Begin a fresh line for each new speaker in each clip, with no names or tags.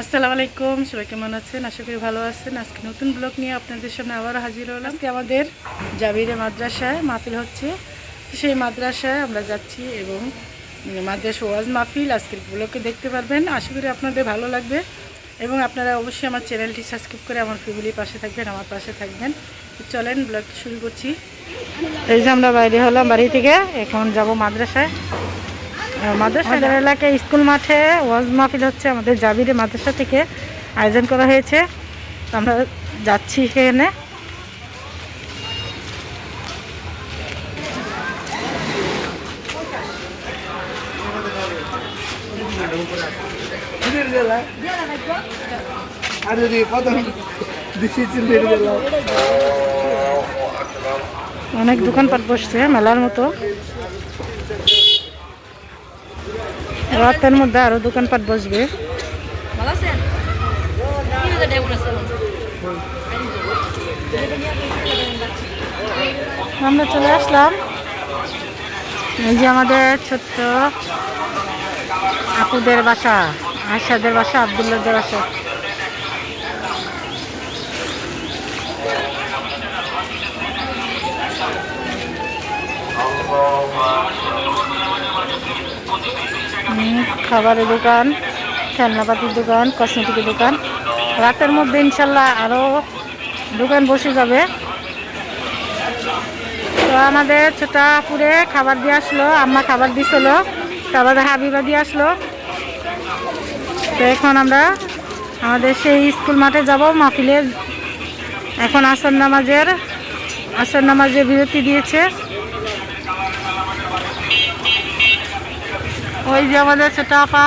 আসসালামু আলাইকুম, সবাই কেমন আছেন? আশা করি ভালো আছেন। আজকে নতুন ব্লগ নিয়ে আপনাদের সামনে আবার হাজির হলাম। আজকে আমাদের জাবিরে মাদ্রাসায় মাহফিল হচ্ছে। সেই মাদ্রাসায় আমরা যাচ্ছি এবং মাদ্রাসা ওয়াজ মাহফিল আজকের ব্লগকে দেখতে পারবেন। আশা করি আপনাদের ভালো লাগবে। এবং আপনারা অবশ্যই আমার চ্যানেলটি সাবস্ক্রাইব করে আমার ফ্যামিলির পাশে থাকবেন, আমার পাশে থাকবেন। চলেন ব্লগটি শুরু করছি। এই যে আমরা বাইরে হলাম বাড়ি থেকে, এখন যাব মাদ্রাসায়। আমাদের এলাকায় স্কুল মাঠে ওয়াজ মাহফিল হচ্ছে আমাদের জাবিরে মাদ্রাসা থেকে আয়োজন করা হয়েছে। আমরা যাচ্ছি সেখানে। অনেক দোকানপাট বসছে, মেলার মতো। রাতের মধ্যে আরও দোকানপাট বসবে। আমরা চলে আসলাম। এই যে আমাদের ছোট্ট আপুদের বাসা আশাদের বাসা আবদুল্লাদের বাসা। খাবারের দোকান খেলনাপাতির দোকান কসমেটিকের দোকান। রাতের মধ্যে ইনশাল্লাহ আরও দোকান বসে যাবে। তো আমাদের ছোট আপুরে খাবার দিয়ে আসলো, আম্মা খাবার দিছিল, তারপরে হাবিবা দিয়ে আসলো। তো এখন আমরা আমাদের সেই স্কুল মাঠে যাব, মাহফিলের। এখন আসর নামাজের আসর নামাজের বিরতি দিয়েছে। ওই যে আমাদের ছোট আপা।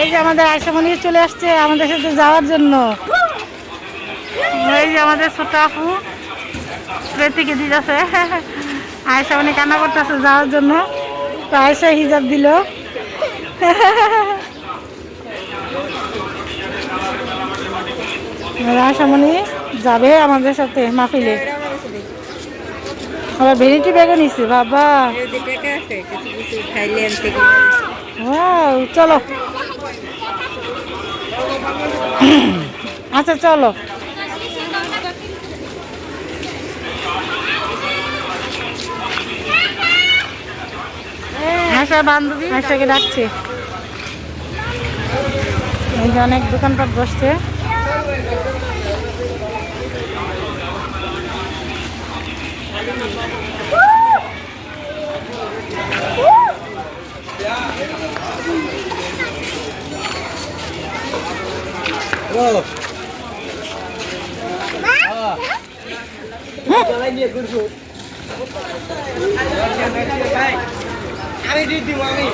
এই যে আমাদের আয়সামণি চলে আসছে আমাদের সাথে যাওয়ার জন্য। এই যে আমাদের ছোট আপু। প্রতীকে দিতেছে। আয়সা অনেক কান্না করতেছে যাওয়ার জন্য। তো আয়সা হিজাব দিল। মনি যাবে আমাদের সাথে মাহফিলে। আবার ভেনিটি ব্যাগও নিচ্ছে বাবা।
থাইল্যান্ড থেকে
Wow, চলো। আচ্ছা চলো। আশা বান্ধবী। আশাকে ডাকছে? এই যে অনেক দোকানপাট বসছে।
আমি দিয়ে দিব আমি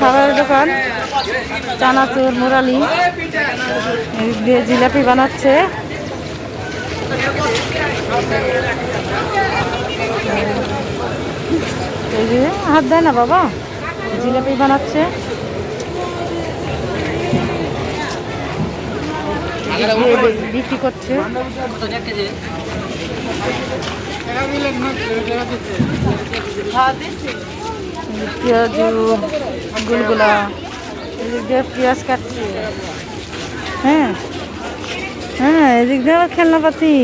খাবারের দোকান চানাচুর মুরালি দিয়ে জিলাপি বানাচ্ছে। এই হাত দেয় না বাবা? জিলাপি বানাচ্ছে। বিক্রি করছে। কাটছে। হ্যাঁ হ্যাঁ খেলনাপাতি।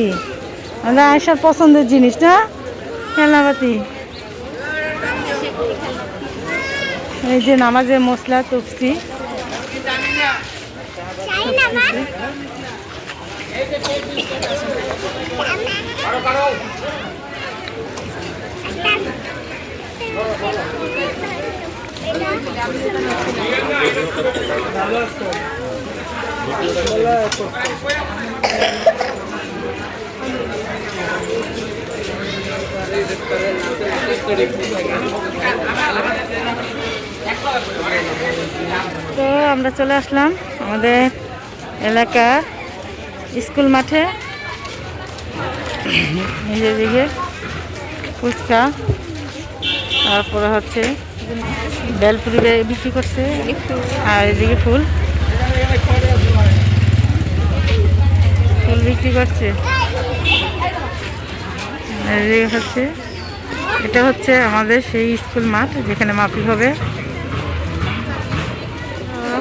আমাদের আয়সার পছন্দের জিনিস না? খেলনাপাতি। এই যে নামাজের মশলা তপসি। তো আমরা চলে আসলাম আমাদের এলাকা স্কুল মাঠে। নিজের দিকে ফুচকা, তারপরে হচ্ছে বেলপুরি বিক্রি করছে আর এদিকে ফুল। ফুল বিক্রি করছে। হচ্ছে, এটা হচ্ছে আমাদের সেই স্কুল মাঠ যেখানে মাপি হবে।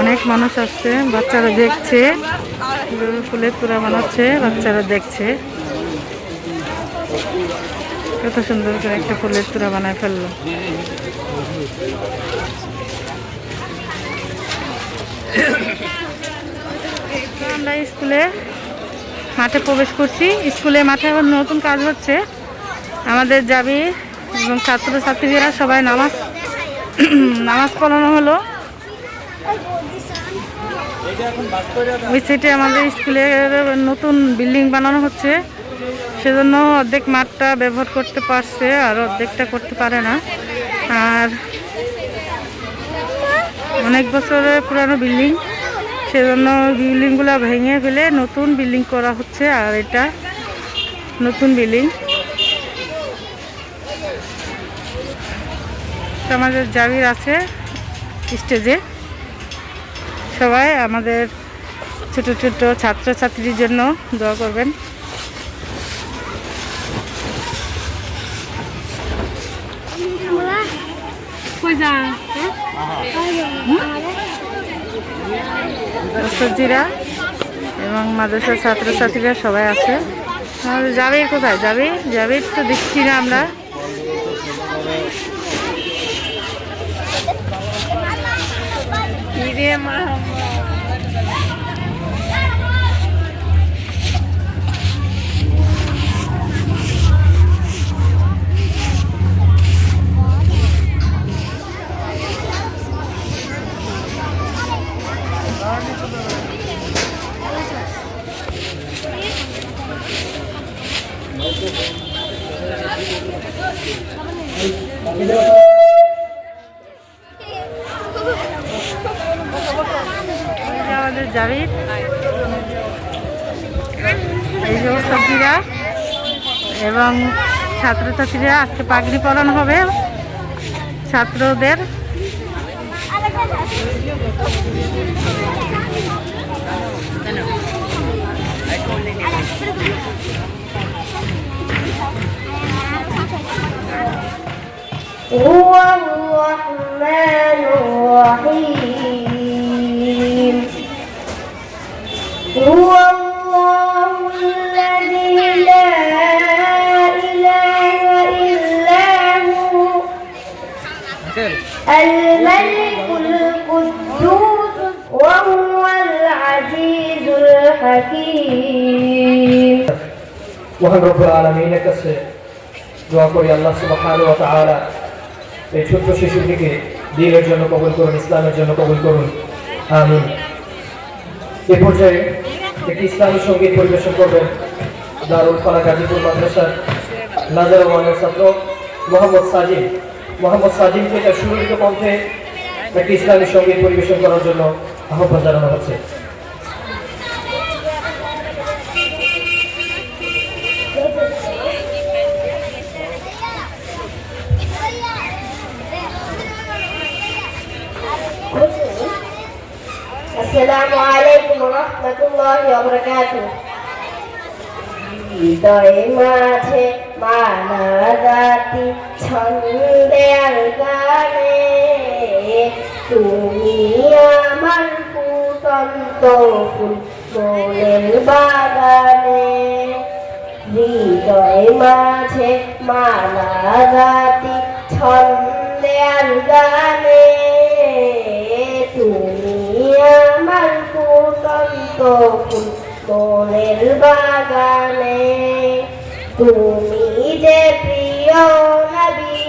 অনেক মানুষ আসছে, বাচ্চারা দেখছে, ফুলের তোড়া বানাচ্ছে, বাচ্চারা দেখছে। কত সুন্দর করে একটা ফুলের তোড়া বানায় ফেলল। আমরা স্কুলে মাঠে প্রবেশ করছি। স্কুলে মাঠে আবার নতুন কাজ হচ্ছে। আমাদের যাবি এবং ছাত্রছাত্রীরা সবাই নামাজ নামাজ পড়ানো হলো। ওই সাইডে আমাদের স্কুলের নতুন বিল্ডিং বানানো হচ্ছে। সেজন্য অর্ধেক মাঠটা ব্যবহার করতে পারছে আর অর্ধেকটা করতে পারে না। আর অনেক বছরের পুরানো বিল্ডিং সেজন্য বিল্ডিংগুলো ভেঙে ফেলে নতুন বিল্ডিং করা হচ্ছে আর এটা নতুন বিল্ডিং আমাদের জাবির আছে স্টেজে সবাই আমাদের ছোট ছোট ছাত্রছাত্রীর জন্য দোয়া করবেন। সবজিরা এবং মাদ্রাসার ছাত্রছাত্রীরা সবাই আছে। যাবে কোথায়? যাবে? যাবে তো দেখছি না আমরা। এই যে আমাদের জাবির এই যে সবজিরা এবং ছাত্রছাত্রীরা আজকে পাগড়ি পরানো হবে ছাত্রদের
هو الرحمن الرحيم الملك القدوس وهو العزيز الحكيم
মহান রব্বুল আলমিনের কাছে দোয়া করি আল্লাহ সুবহান ওয়া তাআলা এই ছোট্ট শিশুটিকে দিনের জন্য কবুল করুন ইসলামের জন্য কবুল করুন আমিন এ পর্যায়ে একটি ইসলামী সংগীত পরিবেশন করবেন দারুল ফালা গাজীপুর মাদ্রাসার নাজার রহমানের ছাত্র মোহাম্মদ সাজিম মোহাম্মদ সাজিমকে তার সুরক্ষিত পন্থে একটি ইসলামী সংগীত পরিবেশন করার জন্য আহ্বান জানানো হচ্ছে।
আসসালামু আলাইকুম রহমতুল্লাহ ওবরাকাতু হৃদয়ে মাঝে মালা জাতি ছন্দে আর গানে তুমি আমার ফুটন্ত ফুল মনের বাগানে। হৃদয়ে মাঝে মালা জাতি ছন্দে আর গানে আমার ফুটন্ত ফুল মনের বাগানে, তুমি যে প্রিয় নবী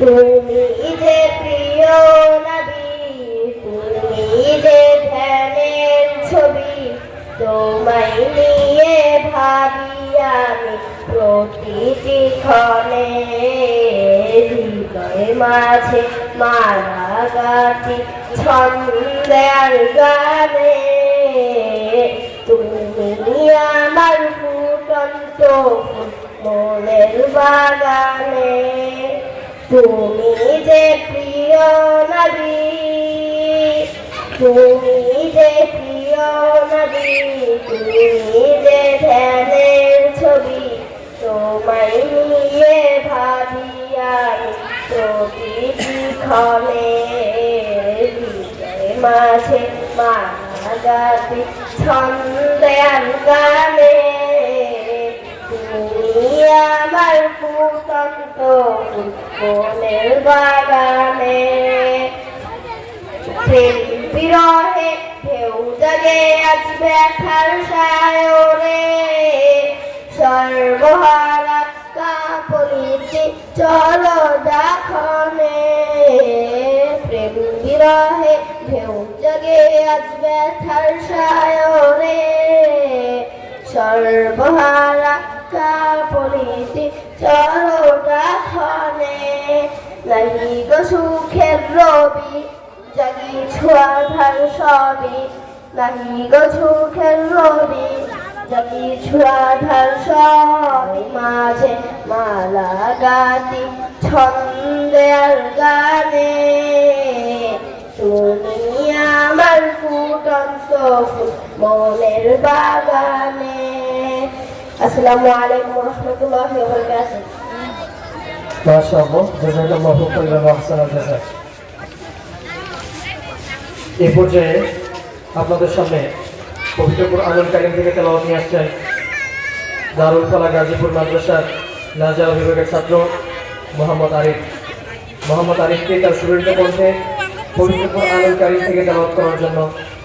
তুমি যে প্রিয় নবী তুমি যে ধ্যানের ছবি, তোমায় নিয়ে ভাবি আমি প্রতিটি ক্ষণে হৃদয়ে গাছি ছন্দের গানে, তুমি আমার ফুটন্ত ফুল মনের বাগানে, তুমি যে প্রিয় নবী তুমি যে প্রিয় নবী তুমি যে ধ্যানের ছবি, তোমায় নিয়ে ভাবি আমি। প্রতিটি ক্ষণে মাঝে মারা গাছে ছন্দে গানে তুমি আমার ফুটন্ত ফুল বাগানে। বিরহে আজ ব্যথার সায়রে সর্বহারা চলো দাখনে প্রেম বিরহে ঢেউ জাগে আজ ব্যথার সায়রে। সর্বহারা কাপড়িতে চলো দাখনে নাহি গো সুখের রবি, জাগি ছোঁয়া ধার সবই নাহি গো সুখের রবি জাগি ছোঁয়া সবই মাঝে মালা গাতি ছন্দে আর গানে। তুমি আমার ফুটন্ত মনের বাগানে। আসসালামু আলাইকুম রহমতুল্লাহি বারাকাতুহু।
মাশাআল্লাহ জাযাকাল্লাহু ওয়া আহসানাল আপনাদের সামনে পবিত্র কোরআনুল কারীম থেকে তেলাওয়াত নিয়ে আসছেন দারুল ফালা গাজীপুর মাদ্রাসার নাজার বিভাগের ছাত্র মোহাম্মদ আরিফ মোহাম্মদ আরিফকে তার সুরেন্দ্র কণ্ঠে পবিত্র কোরআনুল কারীম থেকে তেলাওয়াত করার জন্য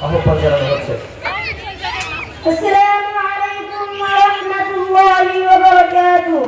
আহ্বান জানানো হচ্ছে
السلام عليكم ورحمة الله وبركاته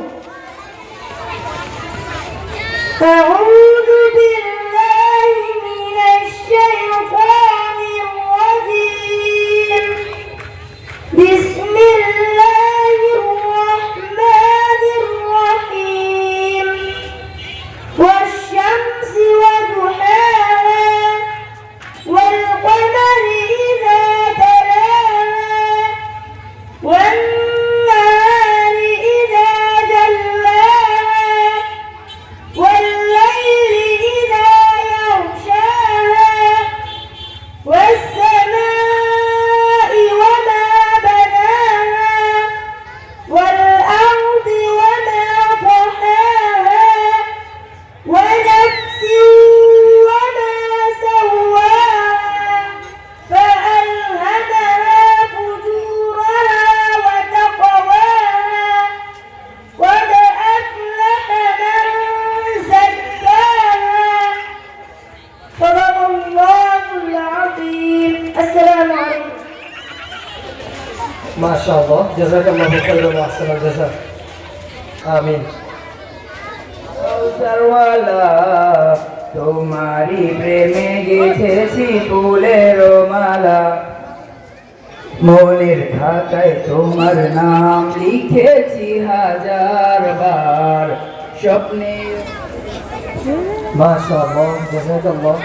মাশাআল্লাহ জাযাকাল্লাহ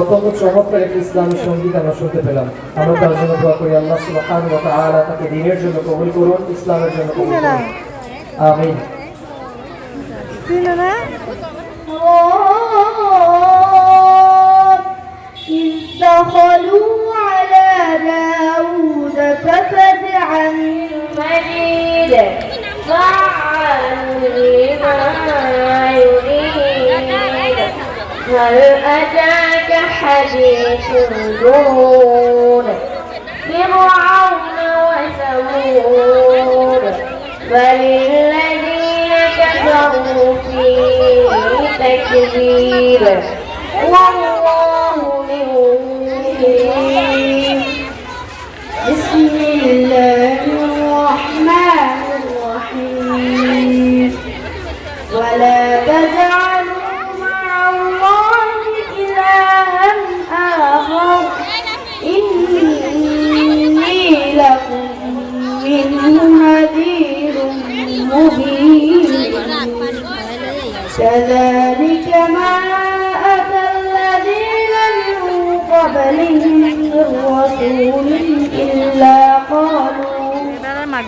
অত্যন্ত চমৎকার একটি ইসলামী সঙ্গীত আমরা শুনতে পেলাম আমরা তার জন্য দোয়া করি আল্লাহ সুবহানাহু ওয়া তাআলা তাকে দ্বীনের জন্য কবুল করুন ইসলামের জন্য কবুল করুন আমিন
إذ دخلوا على داود ففزع المجيد فعلي ما يريد هل أتاك حديث الجنود فرعون وثمود. بل الذين كفروا في تكذيب. والله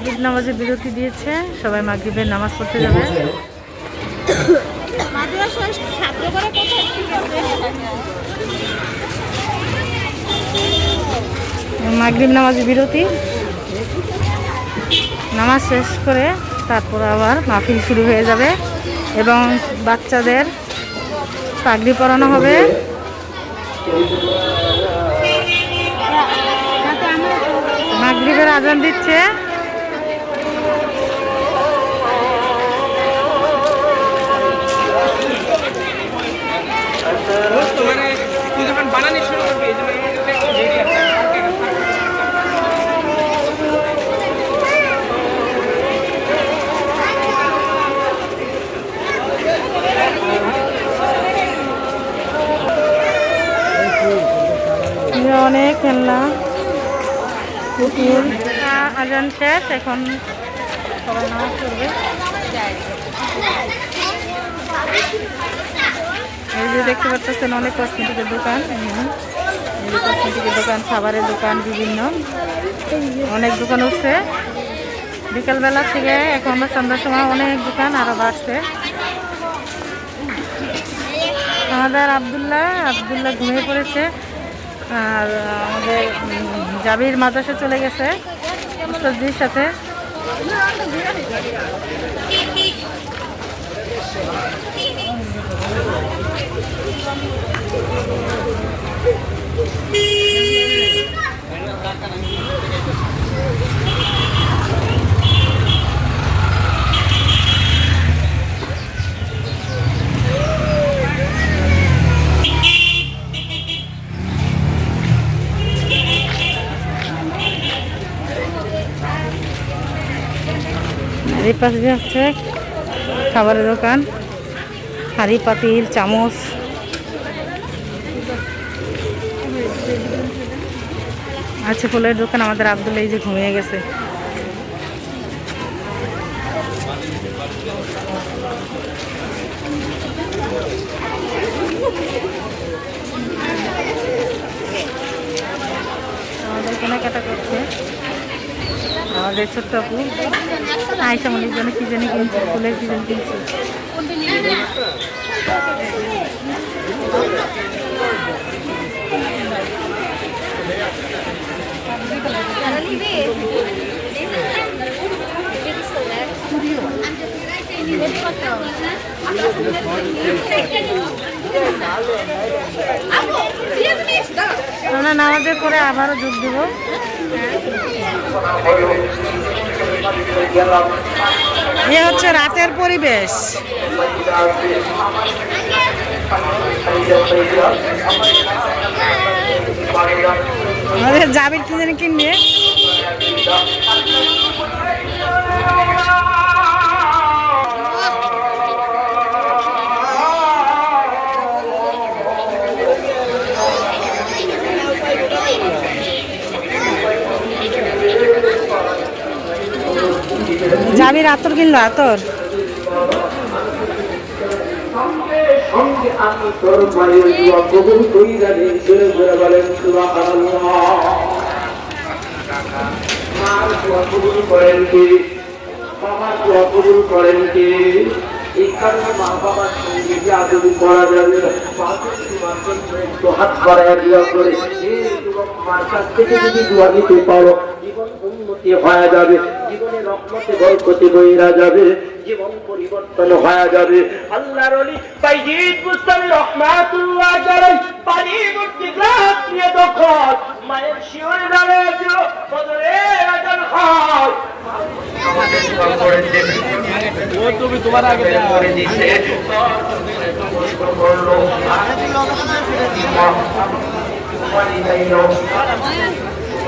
মাগরিব নামাজে বিরতি দিয়েছে। সবাই মাগরিবের নামাজ পড়তে যাবে। মাগরিব নামাজ বিরতি। নামাজ শেষ করে তারপর আবার মাহফিল শুরু হয়ে যাবে এবং বাচ্চাদের পাগড়ি পরানো হবে। মাগরিবের আজান দিচ্ছে। অনেক খেলনা আ- আজান শেষ, এখন এই যে দেখতে পাচ্ছেন অনেক কসমেটিকের দোকান কসমেটিকের দোকান, খাবারের দোকান বিভিন্ন। অনেক দোকান উঠছে। বিকালবেলা থেকে এখন সন্ধ্যার সময় অনেক দোকান আরও বাড়ছে। আমাদের আবদুল্লাহ আবদুল্লাহ ঘুমিয়ে পড়েছে। আর আমাদের জাবির মাদ্রাসা চলে গেছে উস্তাদির সাথে। Thank এই পাশে দিয়ে হচ্ছে খাবারের দোকান, হাঁড়ি, পাতিল, চামচ। আচ্ছা ফুলের দোকান আমাদের আব্দুল এই যে ঘুমিয়ে গেছে। আমাদের কেনাকাটা করছে। আমাদের ছোট্ট আপু। আয়সা মনির জন্য কি জানি কিনছে, ফুলের কি জানি কিনছে। আমরা নামাজের পরে আবারও যোগ দেব। এ হচ্ছে রাতের পরিবেশ। আমাদের জাবির কি জানি কিনবে জাবির আতর কিনলো আতর
যদি পারো জীবন উন্নতি হয়ে যাবে। জীবনে রহমতে বরকতে বইরা যাবে জীবন পরিবর্তন হয়ে যাবে। আল্লাহর অলি বাইজিদ মুস্তামি রহমাতুল্লাহ জালাই পানি মুক্তি গ্লাস নিয়ে দখল। মায়ের শিওরে দাঁড়িয়েছিল বদরে আজান হয়। আমাদের দোয়া করে দেবে ও তুমি তোমার আগে করে দিছে করল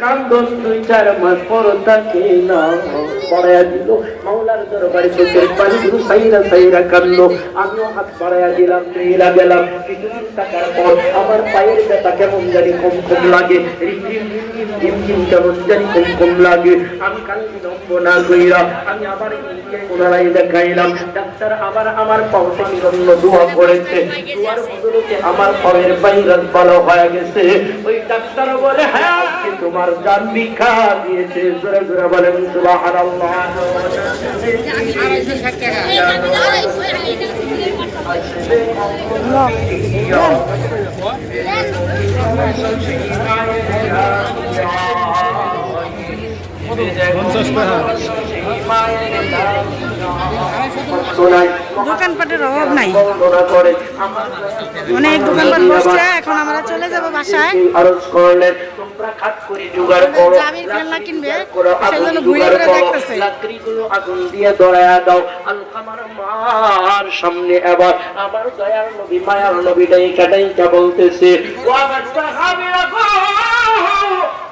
কান্দন দুই চার মাস পর তাকে না পড়াইয়া দিল। মাওলার দরবারে চোখের পানি গুলো সাইরা সাইরা কান্দো আমিও হাত বাড়াইয়া দিলাম ফিরা গেলাম। কিছুদিন থাকার পর আমার পায়ের ব্যথা কেমন জানি কম কম লাগে। রিম রিম রিম রিম রিম রিম কেমন জানি কম কম লাগে। আমি কানে বিলম্ব না কইরা আমি আবার পুনরায় দেখাইলাম। ডাক্তার আবার আমার পাউসের জন্য দোয়া করেছে। দোয়ার বদলতে আমার পায়ের ভাইরাস ভালো হয়ে গেছে। ওই ডাক্তার বলে হ্যাঁ আজকে তোমার জান ভিক্ষা দিয়েছে জোরে জোরে বলেন সুবহানাল্লাহ।
দোকানপাটের অভাব নাই।
আমার
অনেক দোকানপাট বসছে এখন আমরা চলে যাব বাসায়।
তোমরা খাট করে জোগাড় করো
জামির খেলনা কিনবে,
জোগাড় করো, আগুন
সেজন্য ঘুরে ঘুরে দেখতেছে।
লাকড়িগুলো আগুন দিয়ে ধরায়া দাও। আলকামার মার সামনে এবার আমার দয়ার নবী মায়ার নবী ডাইকা ডাইকা বলতেছে ও আমার সাহাবীরা গো!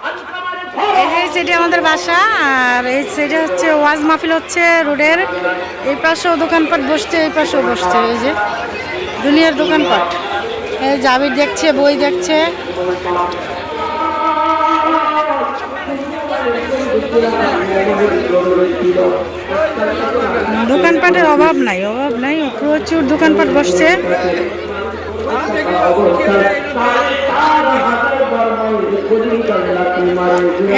আলকামারে ধরো।
এই যে এই সাইডে আমাদের বাসা আর এই সাইডে হচ্ছে ওয়াজ মাহফিল হচ্ছে রোডের। এই পাশেও দোকানপাট বসছে এই পাশেও বসছে এই যে দুনিয়ার দোকানপাট। এই জাবির দেখছে বই দেখছে। দোকানপাটের অভাব নাই অভাব নাই প্রচুর দোকানপাট বসছে।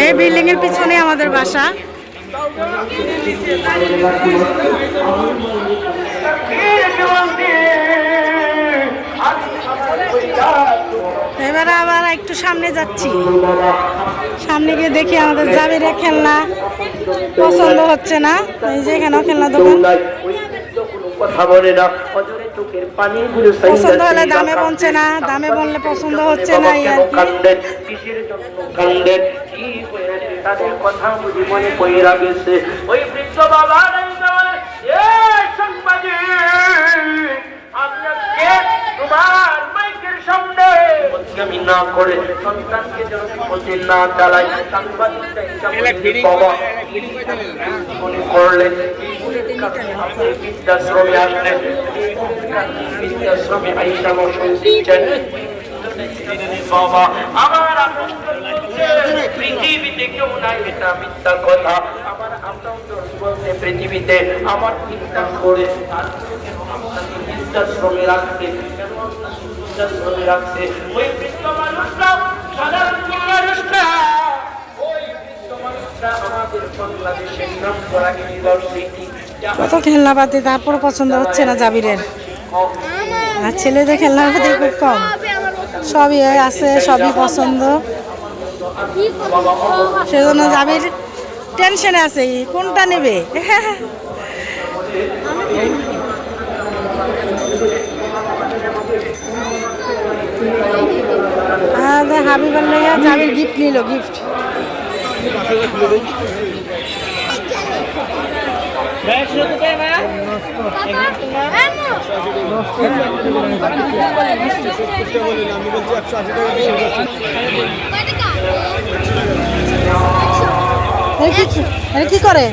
এই বিল্ডিং এর পিছনে আমাদের বাসা। এবারে আবার একটু সামনে যাচ্ছি সামনে গিয়ে দেখি আমাদের জাবিরে খেলনা পছন্দ হচ্ছে না এই যে এখানেও খেলনা দোকান পছন্দ হলে দামে। বলছে না, দামে বললে পছন্দ হচ্ছে না?
তাদের কথা বুঝি মনে পইরা গেছে। ওই বৃদ্ধ বাবা নাই বলে, "এ সাংবাদিক, আপনাকে তোমার মাইকের সামনে। না করে সন্তানকে যেন বিপদে না বলে, বাবা মনে করলেন বৃদ্ধাশ্রমে আসলেন। বৃদ্ধাশ্রমে আইসা বসন দিচ্ছেন বাবা আমার পৃথিবীতে কেউ নাই এটা মিথ্যা কথা। আমার বলতে পৃথিবীতে আমার চিন্তা করে তারপরে আপনাকে বৃদ্ধাশ্রমে রাখছে আপনাকে বৃদ্ধাশ্রমে রাখছে। ওই বৃদ্ধ মানুষটা সাধারণ মানুষটা ওই বৃদ্ধ মানুষটা আমাদের বাংলাদেশের নাম করা ইউনিভার্সিটি
কত খেলনাপাতি তারপর পছন্দ হচ্ছে না জাবিরের? আর ছেলেদের খেলনাপাতি খুব কম। সবই আছে সবই পছন্দ। সেজন্য জাবির টেনশনে আছে কোনটা নেবে? আর হাবিবার লেগে জাবির গিফট নিল গিফট কি করে?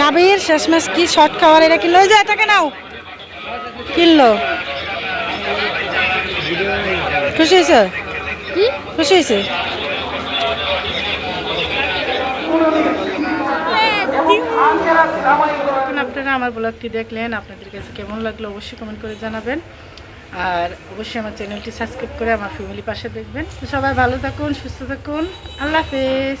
জাবির শেষমেশ কি শর্ট খাওয়ার? এটা কিনলো? যে এটাকে নাও। কিনলো। খুশি হয়েছে? খুশি হয়েছে? আপনারা আমার ব্লগটি দেখলেন আপনাদের কাছে কেমন লাগল অবশ্যই কমেন্ট করে জানাবেন। আর অবশ্যই আমার চ্যানেলটি সাবস্ক্রাইব করে আমার ফ্যামিলি পাশে দেখবেন। তো সবাই ভালো থাকুন সুস্থ থাকুন। আল্লাহ হাফেজ।